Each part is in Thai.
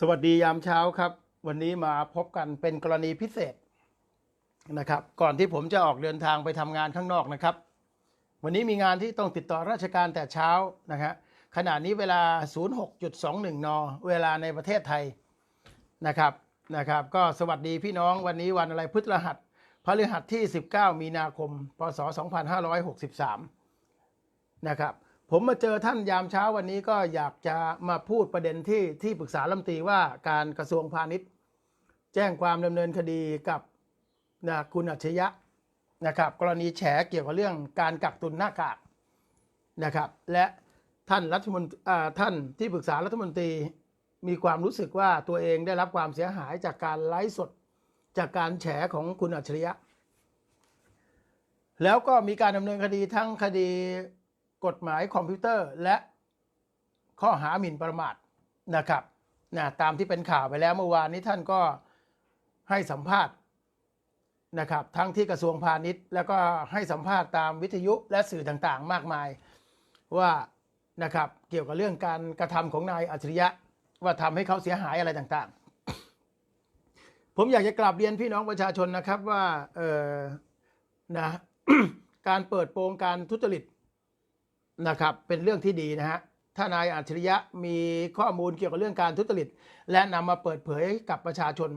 สวัสดียามเช้าครับ วันนี้มาพบกันเป็นกรณีพิเศษนะครับ ก่อนที่ผมจะออกเดินทางไปทำงานข้างนอกนะครับ วันนี้มีงานที่ต้องติดต่อราชการแต่เช้านะฮะขณะนี้เวลา 06.21 น เวลาในประเทศไทยนะครับนะครับ ก็สวัสดีพี่น้องวันนี้วันอะไรพฤหัสพฤหัสที่ 19 มีนาคม พศ 2563 นะครับ ผมมาเจอท่านยามเช้าวันนี้ก็อยากจะมาพูดประเด็นที่ที่ปรึกษาลำตรีว่าการกระทรวงพาณิชย์ แจ้งความดำเนินคดีกับนะคุณอัจฉริยะนะครับ กรณีแฉเกี่ยวกับเรื่องการกักตุนหน้ากากนะครับ และท่านรัฐมนตรีท่านที่ปรึกษารัฐมนตรีมีความรู้สึกว่าตัวเองได้รับความเสียหายจากการไลฟ์สดจากการแฉของคุณอัจฉริยะ แล้วก็มีการดำเนินคดีทั้งคดี กฎหมายคอมพิวเตอร์และข้อหาหมิ่นประมาทนะครับนะตามที่เป็นข่าวไปแล้วเมื่อวานนี้ท่านก็ให้สัมภาษณ์นะครับทั้งที่กระทรวงพาณิชย์ แล้วก็ให้สัมภาษณ์ตามวิทยุและสื่อต่างๆ มากมายว่านะครับเกี่ยวกับเรื่องการกระทำของนายอัจฉริยะว่าทำให้เขาเสียหายอะไรต่างๆ ผมอยากจะกราบเรียนพี่น้องประชาชนนะครับว่าเออนะการเปิดโปงการทุจริต นะครับเป็นเรื่องที่ดีนะฮะถ้านายอัจฉริยะมีข้อมูลเกี่ยวกับเรื่องการทุจริต และนำมาเปิดเผยกับประชาชน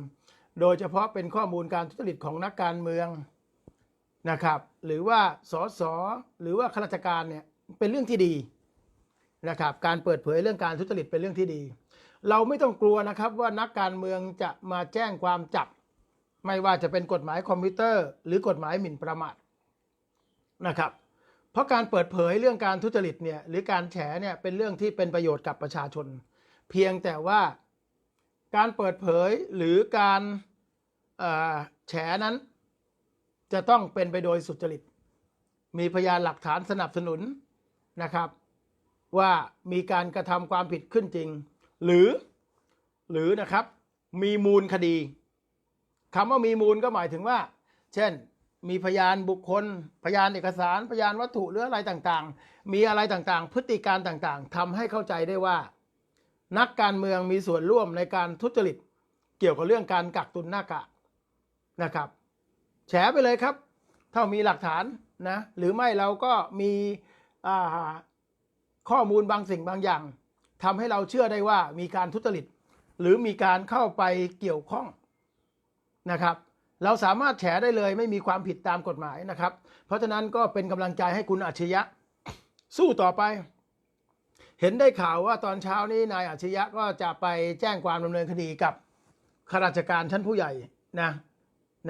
โดยเฉพาะเป็นข้อมูลการทุจริตของนักการเมืองนะครับ หรือว่าสสหรือว่าข้าราชการเนี่ยเป็นเรื่องที่ดีนะครับการเปิดเผยเรื่องการทุจริตเป็นเรื่องที่ดี เราไม่ต้องกลัวนะครับว่านักการเมืองจะมาแจ้งความจับ ไม่ว่าจะเป็นกฎหมายคอมพิวเตอร์ หรือกฎหมายหมิ่นประมาทนะครับ เพราะการเปิดเผยเรื่องการทุจริตเนี่ยหรือการแฉเนี่ยเป็นเรื่องที่เป็นประโยชน์กับประชาชน เพียงแต่ว่าการเปิดเผยหรือการแฉนั้น จะต้องเป็นไปโดยสุจริต มีพยานหลักฐานสนับสนุนนะครับ ว่ามีการกระทำความผิดขึ้นจริง หรือหรือนะครับมีมูลคดีคำว่ามีมูลก็หมายถึงว่า เช่น มีพยานบุคคล พยานเอกสาร พยานวัตถุหรืออะไรต่างๆ มีอะไรต่างๆ พฤติการต่างๆทำให้เข้าใจได้ว่า นักการเมืองมีส่วนร่วมในการทุจริต เกี่ยวกับเรื่องการกักตุนหน้ากากนะครับ แฉไปเลยครับ ถ้ามีหลักฐานนะหรือไม่เราก็มีข้อมูลบางสิ่งบางอย่างทำให้เราเชื่อได้ว่ามีการทุจริต หรือมีการเข้าไปเกี่ยวข้องนะครับ เราสามารถแฉได้เลยไม่มีความผิดตามกฎหมายนะครับ เพราะฉะนั้นก็เป็นกำลังใจให้คุณอัจฉริยะ สู้ต่อไป เห็นได้ข่าวว่าตอนเช้านี้นายอัจฉริยะก็จะไปแจ้งความดำเนินคดีกับข้าราชการชั้นผู้ใหญ่นะ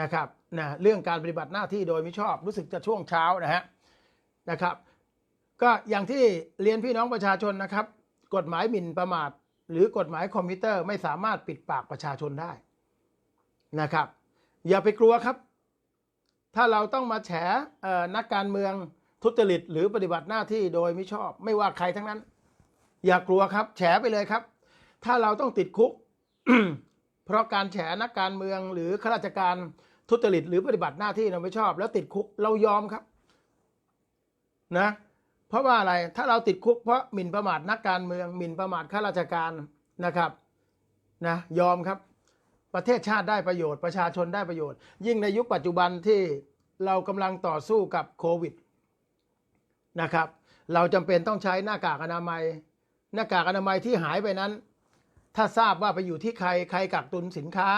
นะครับนะเรื่องการปฏิบัติหน้าที่โดยม่ชอบรู้สึกจะช่วงเช้านะฮะนะครับ ก็อย่างที่เรียนพี่น้องประชาชนนะครับ กฎหมายหมิ่นประมาท หรือกฎหมายคอมพิวเตอร์ไม่สามารถปิดปากประชาชนได้นะครับ อย่าไปกลัวครับ ถ้าเราต้องมาแฉนักการเมืองทุจริตหรือปฏิบัติหน้าที่โดยไม่ชอบ ไม่ว่าใครทั้งนั้น อย่ากลัวครับ แฉไปเลยครับ ถ้าเราต้องติดคุก เพราะการแฉนักการเมืองหรือข้าราชการทุจริตหรือปฏิบัติหน้าที่เราไม่ชอบ แล้วติดคุกเรายอมครับ นะ เพราะว่าอะไรถ้าเราติดคุกเพราะหมิ่นประมาทนักการเมืองหมิ่นประมาทข้าราชการนะครับ นะ ยอมครับ ประเทศชาติได้ประโยชน์ประชาชนได้ประโยชน์ ยิ่งในยุคปัจจุบันที่เรากำลังต่อสู้กับโควิดนะครับ เราจำเป็นต้องใช้หน้ากากอนามัย หน้ากากอนามัยที่หายไปนั้น ถ้าทราบว่าไปอยู่ที่ใครใครกักตุนสินค้า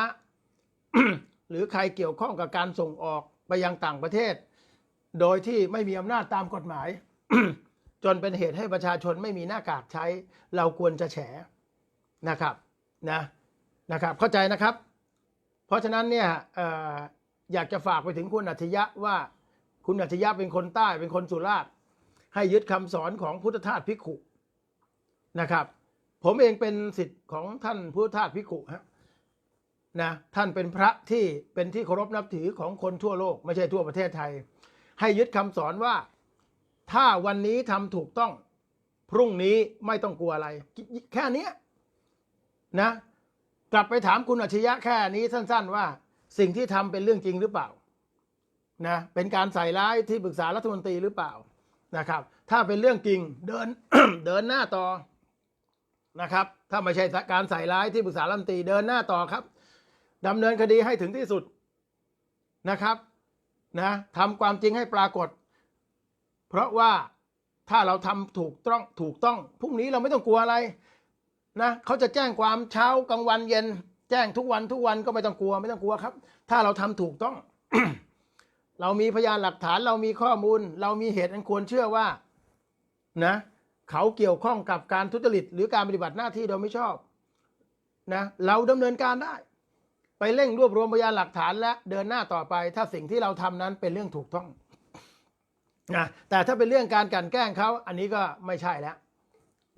หรือใครเกี่ยวข้องกับการส่งออกไปยังต่างประเทศ โดยที่ไม่มีอำนาจตามกฎหมาย จนเป็นเหตุให้ประชาชนไม่มีหน้ากากใช้ เราควรจะแฉนะครับนะ นะครับเข้าใจนะครับ เพราะฉะนั้นเนี่ยออยากจะฝากไปถึงคุณอัจฉริยะว่าคุณอัจฉริยะเป็นคนใต้เป็นคนสุราษฎร์ให้ยึดคำสอนของพุทธทาสพิกขุนะครับ ผมเองเป็นสิทธิ์ของท่านพุทธทาสพิกขุฮะนะท่านเป็นพระที่เป็นที่เคารพนับถือของคนทั่วโลก ไม่ใช่ทั่วประเทศไทย ให้ยึดคำสอนว่า ถ้าวันนี้ทำถูกต้อง พรุ่งนี้ไม่ต้องกลัวอะไร แค่นี้นะ กลับไปถามคุณอัจฉริยะแค่นี้สั้น ๆ ว่าสิ่งที่ทำเป็นเรื่องจริงหรือเปล่านะเป็นการใส่ร้ายที่ปรึกษารัฐมนตรีหรือเปล่านะครับ ถ้าเป็นเรื่องจริงเดินเดินหน้าต่อนะครับ ถ้าไม่ใช่การใส่ร้ายที่ปรึกษารัฐมนตรีเดินหน้าต่อครับดำเนินคดีให้ถึงที่สุดนะครับนะทำความจริงให้ปรากฏ เพราะว่าถ้าเราทำถูกต้องถูกต้องพรุ่งนี้เราไม่ต้องกลัวอะไร นะเขาจะแจ้งความเช้ากลางวันเย็น แจ้งทุกวันทุกวันก็ไม่ต้องกลัวไม่ต้องกลัวครับ ถ้าเราทำถูกต้อง เรามีพยานหลักฐานเรามีข้อมูล เรามีเหตุอันควรเชื่อว่านะเขาเกี่ยวข้องกับการทุจริต หรือการปฏิบัติหน้าที่โดยไม่ชอบนะเราดำเนินการได้ ไปเร่งรวบรวมพยานหลักฐานและเดินหน้าต่อไป ถ้าสิ่งที่เราทำนั้นเป็นเรื่องถูกต้องนะแต่ถ้าเป็นเรื่องการกลันแกล้งเขาอันนี้ก็ไม่ใช่แล้ว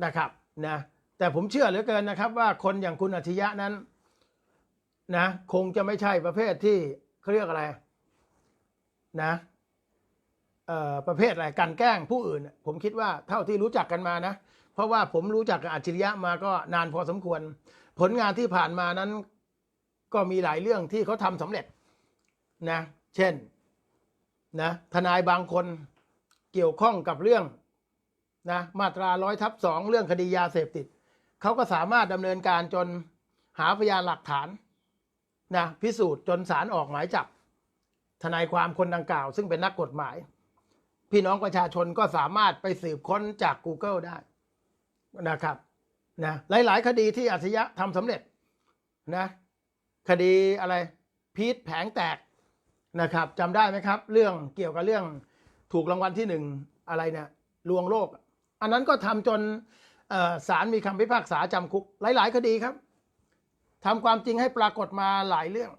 นะครับนะ แต่ผมเชื่อเหลือเกินนะครับ ว่าคนอย่างคุณอัจฉริยะนั้น นะ คงจะไม่ใช่ประเภทที่เขาเรียกอะไร นะเอ่อประเภทอะไรกลันแกล้งผู้อื่น ผมคิดว่าเท่าที่รู้จักกันมานะ เพราะว่าผมรู้จักกับอัจฉริยะมาก็นานพอสมควร ผลงานที่ผ่านมานั้น ก็มีหลายเรื่องที่เขาทำสำเร็จนะ เช่นนะทนายบางคนเกี่ยวข้องกับเรื่องนะมาตราร้อยทับสองเรื่องคดียาเสพติด เขาก็สามารถดำเนินการจนหาพยานหลักฐานนะพิสูจน์จนศาลออกหมายจับ ทนายความคนดังกล่าว ซึ่งเป็นนักกฎหมาย พี่น้องประชาชนก็สามารถไปสืบค้นจาก Google ได้นะครับนะหลาย ๆ คดีที่อัจฉริยะทำสำเร็จนะคดีอะไรพีทแผงแตกนะครับจำได้ไหมครับ เรื่องเกี่ยวกับเรื่องถูกรางวัลที่หนึ่งอะไรเนี่ยลวงโลก อันนั้นก็ทำจน ศาลมีคำพิพากษาจำคุก หลาย ๆ คดีครับทำความจริงให้ปรากฏมาหลายเรื่อง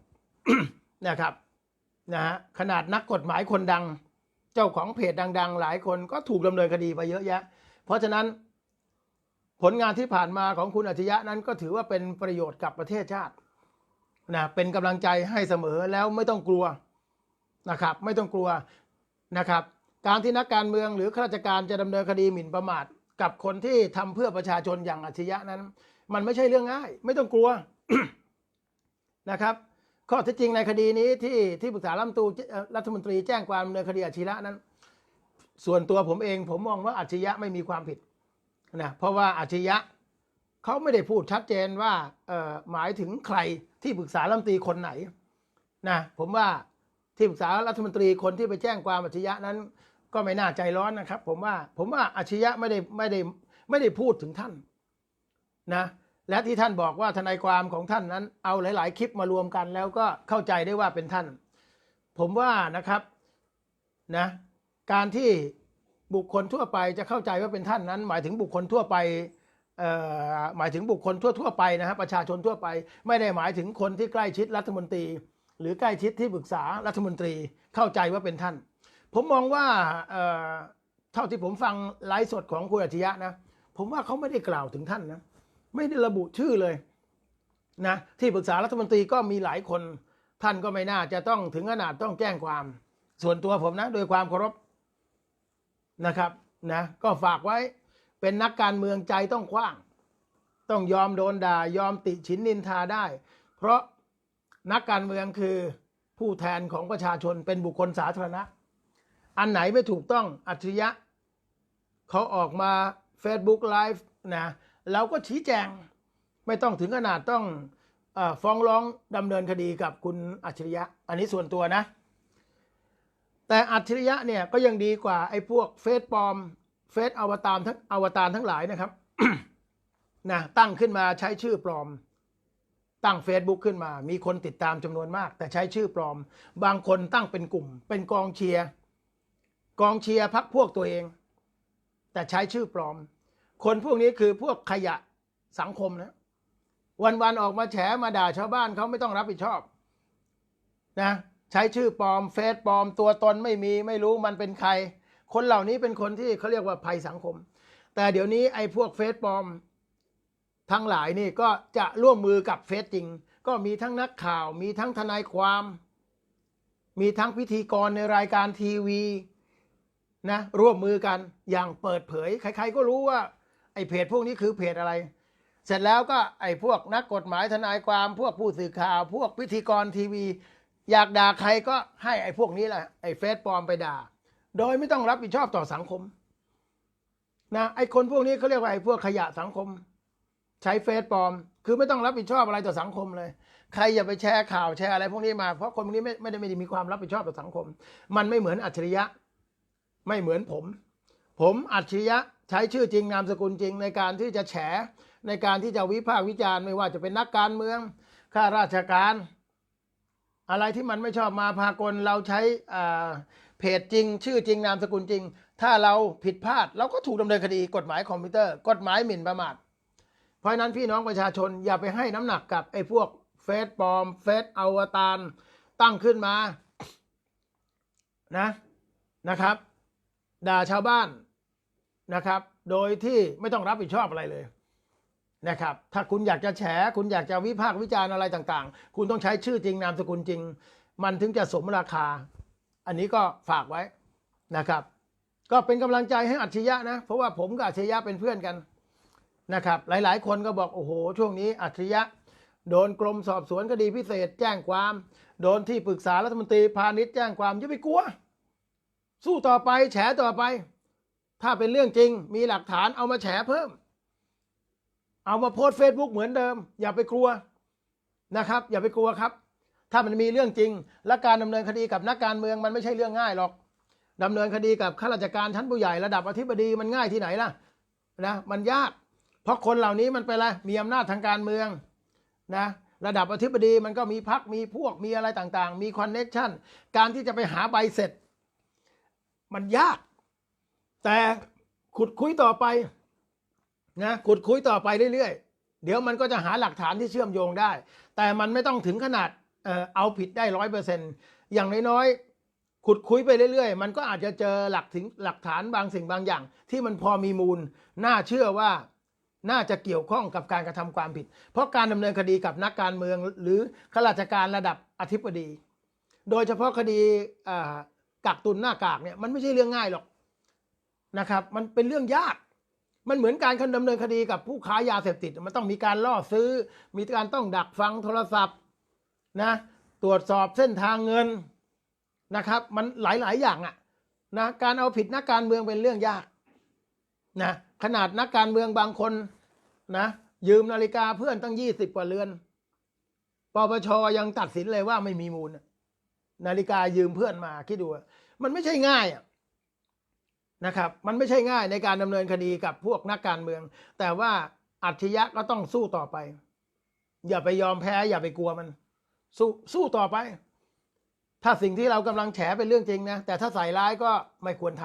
นะครับนะฮะขนาดนักกฎหมายคนดัง เจ้าของเพจดัง ๆ หลายคนก็ถูกดำเนินคดีไปเยอะแยะ เพราะฉะนั้นผลงานที่ผ่านมาของคุณอัจฉริยะนั้นก็ถือว่าเป็นประโยชน์กับประเทศชาตินะเป็นกำลังใจให้เสมอแล้วไม่ต้องกลัวนะครับ ไม่ต้องกลัวนะครับ การที่นักการเมืองหรือข้าราชการจะดำเนินคดีหมิ่นประมาท กับคนที่ทำเพื่อประชาชนอย่างอัจฉริยะนั้น มันไม่ใช่เรื่องง่าย ไม่ต้องกลัวนะครับ ข้อเท็จจริงในคดีนี้ที่ที่ปรึกษารัฐมนตรีรัฐมนตรีแจ้งความดำเนินคดีอัจฉริยะนั้น ส่วนตัวผมเองผมมองว่าอัจฉริยะไม่มีความผิดนะเพราะว่าอัจฉริยะเขาไม่ได้พูดชัดเจนว่าหมายถึงใครที่ปรึกษารัฐมนตรีคนไหนนะผมว่าที่ปรึกษารัฐมนตรีคนที่ไปแจ้งความอัจฉริยะนั้น ก็ไม่น่าใจร้อนนะครับ ผมว่าผมว่าอัจฉริยะไม่ได้ไม่ได้ไม่ได้พูดถึงท่านนะและที่ท่านบอกว่าทนายความของท่านนั้น เอาหลาย ๆ คลิปมารวมกัน แล้วก็เข้าใจได้ว่าเป็นท่าน ผมว่านะครับนะการที่บุคคลทั่วไปจะเข้าใจว่าเป็นท่านนั้น หมายถึงบุคคลทั่วไปเอ่อหมายถึงบุคคลทั่ว ๆ ไปนะฮะประชาชนทั่วไป ไม่ได้หมายถึงคนที่ใกล้ชิดรัฐมนตรี หรือใกล้ชิดที่ปรึกษารัฐมนตรีเข้าใจว่าเป็นท่าน ผมมองว่าเท่าที่ผมฟังไลฟ์สดของคุณอัจฉริยะนะ ผมว่าเขาไม่ได้กล่าวถึงท่านนะ ไม่ได้ระบุชื่อเลยนะที่ปรึกษารัฐมนตรีก็มีหลายคน ท่านก็ไม่น่าจะต้องถึงขนาดต้องแจ้งความ ส่วนตัวผมนะ โดยความเคารพนะครับนะก็ฝากไว้เป็นนักการเมืองใจต้องกว้าง ต้องยอมโดนด่ายอมติฉินนินทาได้ เพราะนักการเมืองคือผู้แทนของประชาชนเป็นบุคคลสาธารณะ อันไหนไม่ถูกต้องอัจฉริยะเขาออกมา Facebook Live นะเราก็ชี้แจงไม่ต้องถึงขนาดต้องอฟ้องร้องดำเนินคดีกับคุณอัจฉริยะ อันนี้ส่วนตัวนะ แต่อัจฉริยะเนี่ยก็ยังดีกว่าไอ้พวกเฟซปลอมเฟซอวตารทั้งอวตารทั้งหลายนะครับนะตั้งขึ้นมาใช้ชื่อปลอม ตั้ง Facebook ขึ้นมา มีคนติดตามจำนวนมาก แต่ใช้ชื่อปลอม บางคนตั้งเป็นกลุ่ม เป็นกองเชียร์ กองเชียร์พักพวกตัวเอง แต่ใช้ชื่อปลอม คนพวกนี้คือพวกขยะสังคมนะ วันๆออกมาแฉมาด่าชาวบ้านเขาไม่ต้องรับผิดชอบนะใช้ชื่อปลอมเฟซปลอม ตัวตนไม่มีไม่รู้มันเป็นใคร คนเหล่านี้เป็นคนที่เขาเรียกว่าภัยสังคม แต่เดี๋ยวนี้ไอ้พวกเฟซปลอม ทั้งหลายนี่ก็จะร่วมมือกับเฟซจริง ก็มีทั้งนักข่าว มีทั้งทนายความ มีทั้งพิธีกรในรายการทีวี นะร่วมมือกันอย่างเปิดเผย ใคร ๆ ก็รู้ว่าไอ้เพจพวกนี้คือเพจอะไร เสร็จแล้วก็ไอ้พวกนักกฎหมายทนายความพวกผู้สื่อข่าว พวกพิธีกรทีวี อยากด่าใครก็ให้ไอ้พวกนี้แหละไอ้เฟซปลอมไปด่า โดยไม่ต้องรับผิดชอบต่อสังคมนะไอ้คนพวกนี้เขาเรียกว่าไอ้พวกขยะสังคม ใช้เฟซปลอม คือไม่ต้องรับผิดชอบอะไรต่อสังคมเลย ใครอย่าไปแชร์ข่าวแชร์อะไรพวกนี้มาเพราะคนพวกนี้ไม่ไม่ได้ไม่ได้มีความรับผิดชอบต่อสังคม มันไม่เหมือนอัจฉริยะ ไม่เหมือนผม ผมอัจฉริยะใช้ชื่อจริงนามสกุลจริง ในการที่จะแฉในการที่จะวิพากษ์วิจารณ์ไม่ว่าจะเป็นนักการเมืองข้าราชการ อะไรที่มันไม่ชอบมาพากลเราใช้เพจจริง ชื่อจริงนามสกุลจริง ถ้าเราผิดพลาดเราก็ถูกดำเนินคดีกฎหมายคอมพิวเตอร์ กฎหมายหมิ่นประมาทเพราะฉะนั้นพี่น้องประชาชนอย่าไปให้น้ำหนักกับไอ้พวกเฟซปลอมเฟซอวตารตั้งขึ้นมานะนะครับ ด่าชาวบ้านนะครับ โดยที่ไม่ต้องรับผิดชอบอะไรเลยนะครับ ถ้าคุณอยากจะแฉ คุณอยากจะวิพากษ์วิจารณ์อะไรต่างๆ คุณต้องใช้ชื่อจริงนามสกุลจริง มันถึงจะสมราคา อันนี้ก็ฝากไว้นะครับ ก็เป็นกำลังใจให้อัจฉริยะนะ เพราะว่าผมกับอัจฉริยะเป็นเพื่อนกันนะครับ หลายๆ คนก็บอกโอ้โห ช่วงนี้อัจฉริยะ โดนกรมสอบสวนคดีพิเศษ แจ้งความ โดนที่ปรึกษารัฐมนตรีพาณิชย์แจ้งความอย่าไปกลัว สู้ต่อไปแฉต่อไป ถ้าเป็นเรื่องจริงมีหลักฐานเอามาแฉเพิ่ม เอามาโพสเฟซบุ๊กเหมือนเดิม อย่าไปกลัวนะครับ อย่าไปกลัวครับ ถ้ามันมีเรื่องจริง และการดำเนินคดีกับนักการเมืองมันไม่ใช่เรื่องง่ายหรอกดำเนินคดีกับข้าราชการชั้นผู้ใหญ่ระดับอธิบดีมันง่ายที่ไหนล่ะนะมันยาก เพราะคนเหล่านี้มันเป็นอะไรมีอำนาจทางการเมืองนะระดับอธิบดีมันก็มีพักมีพวกมีอะไรต่างๆ มีคอนเน็ชันการที่จะไปหาใบเสร็จ มันยาก แต่ขุดคุยต่อไปนะขุดคุยต่อไปเรื่อยๆ เดี๋ยวมันก็จะหาหลักฐานที่เชื่อมโยงได้ แต่มันไม่ต้องถึงขนาดเอาผิดได้ร้อยเปอร์เซ็นต์อย่างน้อยๆขุดคุยไปเรื่อยๆ มันก็อาจจะเจอหลักถึงหลักฐานบางสิ่งบางอย่าง ที่มันพอมีมูล น่าเชื่อว่าน่าจะเกี่ยวข้องกับการกระทำความผิด เพราะการดำเนินคดีกับนักการเมืองหรือข้าราชการระดับอธิบดี โดยเฉพาะคดีอ กักตุนหน้ากากเนี่ยมันไม่ใช่เรื่องง่ายหรอกนะครับ มันเป็นเรื่องยาก มันเหมือนการดำเนินคดีกับผู้ค้ายาเสพติด มันต้องมีการล่อซื้อ มีการต้องดักฟังโทรศัพท์นะตรวจสอบเส้นทางเงินนะครับ มันหลายๆอย่างอะนะการเอาผิดนักการเมืองเป็นเรื่องยากนะขนาดนักการเมืองบางคนนะยืมนาฬิกาเพื่อนตั้งยี่สิบกว่าเรือนปปชยังตัดสินเลยว่าไม่มีมูลนะ นาฬิกายืมเพื่อนมาคิดดูมันไม่ใช่ง่ายอะนะครับ มันไม่ใช่ง่ายในการดำเนินคดีกับพวกนักการเมือง แต่ว่าอัจฉริยะก็ต้องสู้ต่อไป อย่าไปยอมแพ้ อย่าไปกลัวมัน สู้สู้ต่อไป ถ้าสิ่งที่เรากำลังแฉเป็นเรื่องจริงนะแต่ถ้าใส่ร้ายก็ไม่ควรท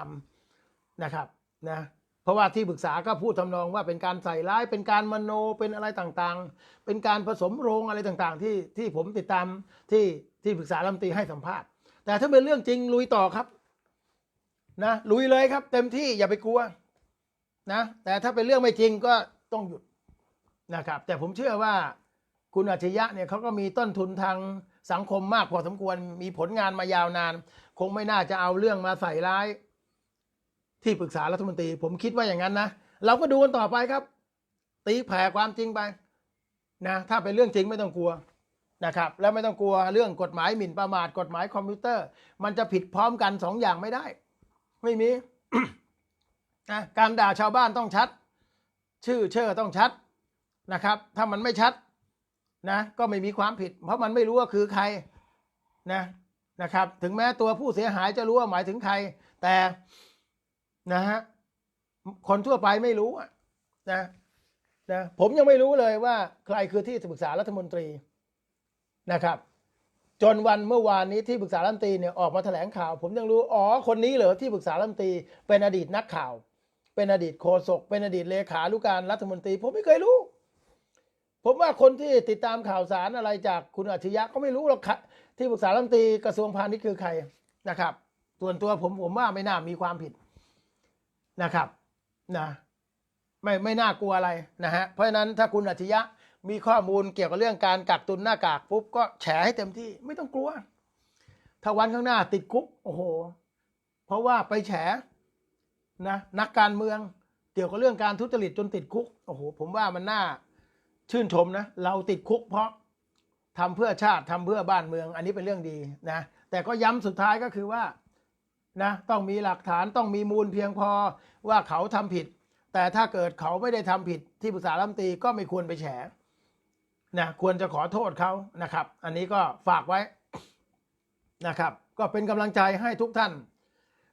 ำนะครับ นะ เพราะว่าที่ปรึกษาก็พูดทำนองว่าเป็นการใส่ร้ายเป็นการมโนเป็นอะไรต่างๆ เป็นการผสมโรงอะไรต่างๆ ที่ที่ผมติดตามที่ที่ปรึกษาลำตีให้สัมภาษณ์ แต่ถ้าเป็นเรื่องจริงลุยต่อครับนะลุยเลยครับ เต็มที่อย่าไปกลัวนะแต่ถ้าเป็นเรื่องไม่จริงก็ต้องหยุดนะครับ แต่ผมเชื่อว่าคุณอัจฉริยะเนี่ยเขาก็มีต้นทุนทางสังคมมากพอสมควรมีผลงานมายาวนาน คงไม่น่าจะเอาเรื่องมาใส่ร้าย ที่ปรึกษารัฐมนตรี ผมคิดว่าอย่างนั้นนะ เราก็ดูกันต่อไปครับ ตีแผ่ความจริงไปนะถ้าเป็นเรื่องจริงไม่ต้องกลัวนะครับแล้วไม่ต้องกลัวเรื่องกฎหมายหมิ่นประมาทกฎหมายคอมพิวเตอร์ มันจะผิดพร้อมกันสองอย่างไม่ได้ ไม่มีนะการด่าชาวบ้านต้องชัด ชื่อเชื่อต้องชัดนะครับ ถ้ามันไม่ชัดนะก็ไม่มีความผิด เพราะมันไม่รู้ว่าคือใครนะนะครับ ถึงแม้ตัวผู้เสียหายจะรู้ว่าหมายถึงใคร แต่ นะฮะคนทั่วไปไม่รู้นะนะผมยังไม่รู้เลยว่าใครคือที่ปรึกษารัฐมนตรีนะครับ จนวันเมื่อวานนี้ที่ปรึกษารัฐมนตรีเนี่ยออกมาแถลงข่าว ผมยังรู้อ๋อคนนี้เหรอที่ปรึกษารัฐมนตรีเป็นอดีตนักข่าว เป็นอดีตโฆษกเป็นอดีตเลขานุกการรัฐมนตรี ผมไม่เคยรู้ ผมว่าคนที่ติดตามข่าวสารอะไรจากคุณอัจฉริยะก็ไม่รู้หรอกค่ะที่ปรึกษารัฐมนตรีกระทรวงพาณิชย์คือใครนะครับ ส่วนตัวผมผมว่าไม่น่ามีความผิด นะครับนะไม่ไม่น่ากลัวอะไรนะฮะเพราะฉะนั้นถ้าคุณอัจฉริยะมีข้อมูลเกี่ยวกับเรื่องการกักตุนหน้ากากปุ๊บก็แฉให้เต็มที่ไม่ต้องกลัว ถ้าวันข้างหน้าติดคุกโอ้โห เพราะว่าไปแฉนะนักการเมืองเกี่ยวกับเรื่องการทุจริตจนติดคุกโอ้โหผมว่ามันน่าชื่นชมนะเราติดคุกเพราะทำเพื่อชาติทำเพื่อบ้านเมือง อันนี้เป็นเรื่องดีนะแต่ก็ย้ำสุดท้ายก็คือว่า นะต้องมีหลักฐานต้องมีมูลเพียงพอว่าเขาทำผิด แต่ถ้าเกิดเขาไม่ได้ทำผิดที่ปรึกษารัฐมนตรีก็ไม่ควรไปแฉนะควรจะขอโทษเขานะครับ อันนี้ก็ฝากไว้นะครับ ก็เป็นกำลังใจให้ทุกท่าน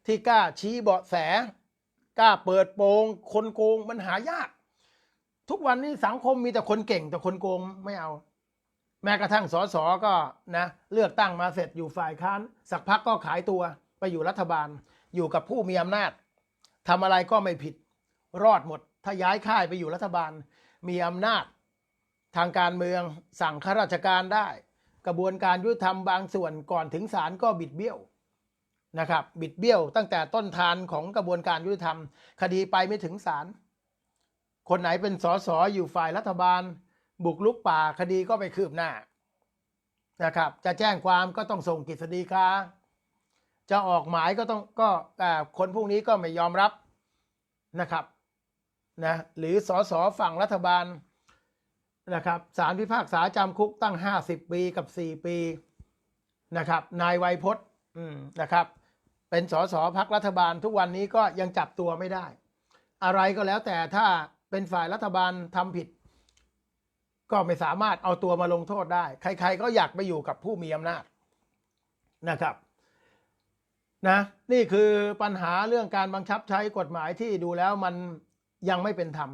ที่กล้าชี้เบาะแสกล้าเปิดโปงคนโกงมันหายาก ทุกวันนี้สังคมมีแต่คนเก่งแต่คนโกงไม่เอา แม้กระทั่งสสก็นะเลือกตั้งมาเสร็จอยู่ฝ่ายค้าน สักพักก็ขายตัว ไปอยู่รัฐบาล อยู่กับผู้มีอำนาจทำอะไรก็ไม่ผิด รอดหมด ถ้าย้ายค่ายไปอยู่รัฐบาล มีอำนาจ ทางการเมืองสั่งข้าราชการได้ กระบวนการยุติธรรมบางส่วนก่อนถึงศาลก็บิดเบี้ยวนะครับ บิดเบี้ยวตั้งแต่ต้นทานของกระบวนการยุติธรรม คดีไปไม่ถึงศาลคนไหนเป็นสสอยู่ฝ่ายรัฐบาล บุกลุกป่าคดีก็ไปคืบหน้านะครับ จะแจ้งความก็ต้องส่งกฤษฎีกา จะออกหมายก็ต้องก็คนพวกนี้ก็ไม่ยอมรับนะครับนะหรือสสฝั่งรัฐบาลนะครับสารพิพากษาจำคุกตั้ง 50 ปีกับ 4 ปีนะครับนายไวยพจน์นะครับ เป็นสสพักรัฐบาลทุกวันนี้ก็ยังจับตัวไม่ได้ อะไรก็แล้วแต่ถ้าเป็นฝ่ายรัฐบาลทำผิด ก็ไม่สามารถเอาตัวมาลงโทษได้ ใคร ๆ ก็อยากไปอยู่กับผู้มีอำนาจนะครับ นะนี่คือปัญหาเรื่องการบังคับใช้กฎหมายที่ดูแล้วมันยังไม่เป็นธรรม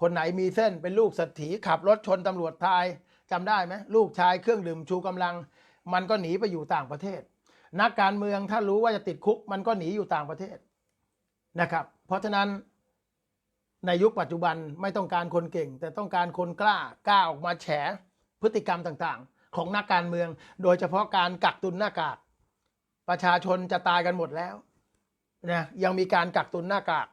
คนไหนมีเส้นเป็นลูกเศรษฐีขับรถชนตำรวจทายจำได้ไหมลูกชายเครื่องดื่มชูกำลัง มันก็หนีไปอยู่ต่างประเทศ นักการเมืองถ้ารู้ว่าจะติดคุก มันก็หนีอยู่ต่างประเทศนะครับ เพราะฉะนั้นในยุคปัจจุบันไม่ต้องการคนเก่ง แต่ต้องการคนกล้ากล้าออกมาแฉพฤติกรรมต่างๆ ของนักการเมือง โดยเฉพาะการกักตุนหน้ากาก ประชาชนจะตายกันหมดแล้วนะยังมีการกักตุนหน้ากาก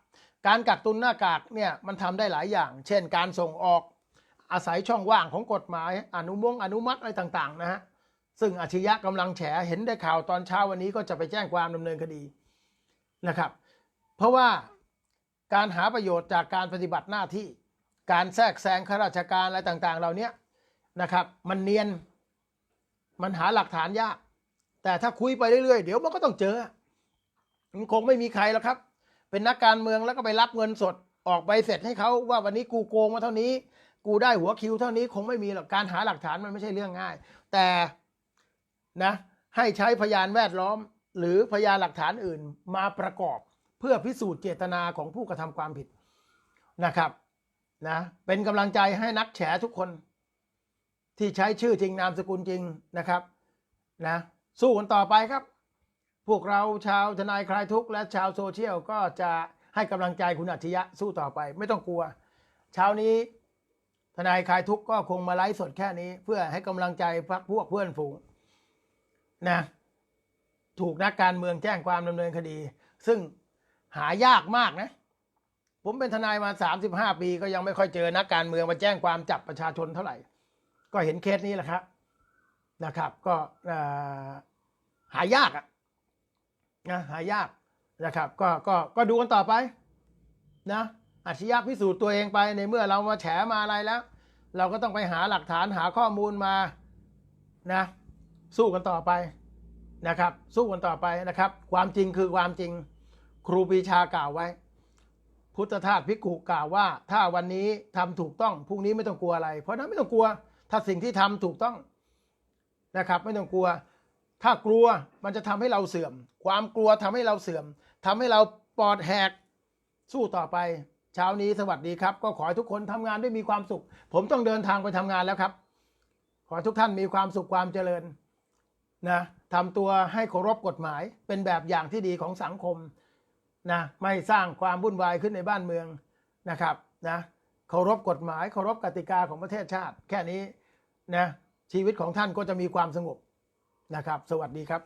การกักตุนหน้ากากเนี่ยมันทำได้หลายอย่าง เช่น การส่งออกอาศัยช่องว่างของกฎหมาย อนุมงอนุมัติอะไรต่างๆนะฮะซึ่งอาชญะกำลังแฉเห็นได้ข่าวตอนเช้าวันนี้ก็จะไปแจ้งความดำเนินคดีนะครับ เพราะว่าการหาประโยชน์จากการปฏิบัติหน้าที่ การแทรกแซงข้าราชการอะไรต่างๆ เหล่านี้นะครับ มันเนียนมันหาหลักฐานยาก แต่ถ้าคุยไปเรื่อยๆ เดี๋ยวมันก็ต้องเจอ มันคงไม่มีใครแล้วครับ เป็นนักการเมืองแล้วก็ไปรับเงินสดออกใบเสร็จให้เขาว่าวันนี้กูโกงมาเท่านี้ กูได้หัวคิวเท่านี้คงไม่มีหรอกการหาหลักฐานมันไม่ใช่เรื่องง่าย แต่นะ ให้ใช้พยานแวดล้อม หรือพยานหลักฐานอื่นมาประกอบ เพื่อพิสูจน์เจตนาของผู้กระทำความผิดนะครับนะเป็นกำลังใจให้นักแฉทุกคน ที่ใช้ชื่อจริงนามสกุลจริงนะครับ นะ สู้กันต่อไปครับ พวกเราชาวทนายคลายทุกข์และชาวโซเชียลก็จะให้กำลังใจคุณอัจฉริยะสู้ต่อไป ไม่ต้องกลัว เช้านี้ทนายคลายทุกข์ก็คงมาไลฟ์สดแค่นี้ เพื่อให้กำลังใจพักพวกเพื่อนฝูงนะถูกนักการเมืองแจ้งความดำเนินคดี ซึ่งหายากมากนะ ผมเป็นทนายมา 35 ปี ก็ยังไม่ค่อยเจอนักการเมืองมาแจ้งความจับประชาชนเท่าไหร่ ก็เห็นเคสนี้แหละครับ นะครับ ก็หายากอะนะหายากนะครับ ก็ก็ก็ดูกันต่อไปนะอาชญะพิสูจน์ตัวเองไปในเมื่อเรามาแฉมาอะไรแล้ว เราก็ต้องไปหาหลักฐานหาข้อมูลมานะ สู้กันต่อไปนะครับ สู้กันต่อไปนะครับ ความจริงคือความจริงครูปีชากล่าวไว้ พุทธทาสพิกุกล่าวว่า ถ้าวันนี้ทำถูกต้องพรุ่งนี้ไม่ต้องกลัวอะไร เพราะฉะนั้นไม่ต้องกลัว ถ้าสิ่งที่ทำถูกต้อง นะครับ ไม่ต้องกลัว ถ้ากลัวมันจะทำให้เราเสื่อม ความกลัวทำให้เราเสื่อมทำให้เราปอดแหกสู้ต่อไป เช้านี้สวัสดีครับ ก็ขอให้ทุกคนทำงานด้วยมีความสุข ผมต้องเดินทางไปทำงานแล้วครับ ขอทุกท่านมีความสุขความเจริญนะทำตัวให้เคารพกฎหมาย เป็นแบบอย่างที่ดีของสังคมนะไม่สร้างความวุ่นวายขึ้นในบ้านเมืองนะครับนะเคารพกฎหมายเคารพกติกาของประเทศชาติ แค่นี้นะ ชีวิตของท่านก็จะมีความสงบนะครับ สวัสดีครับ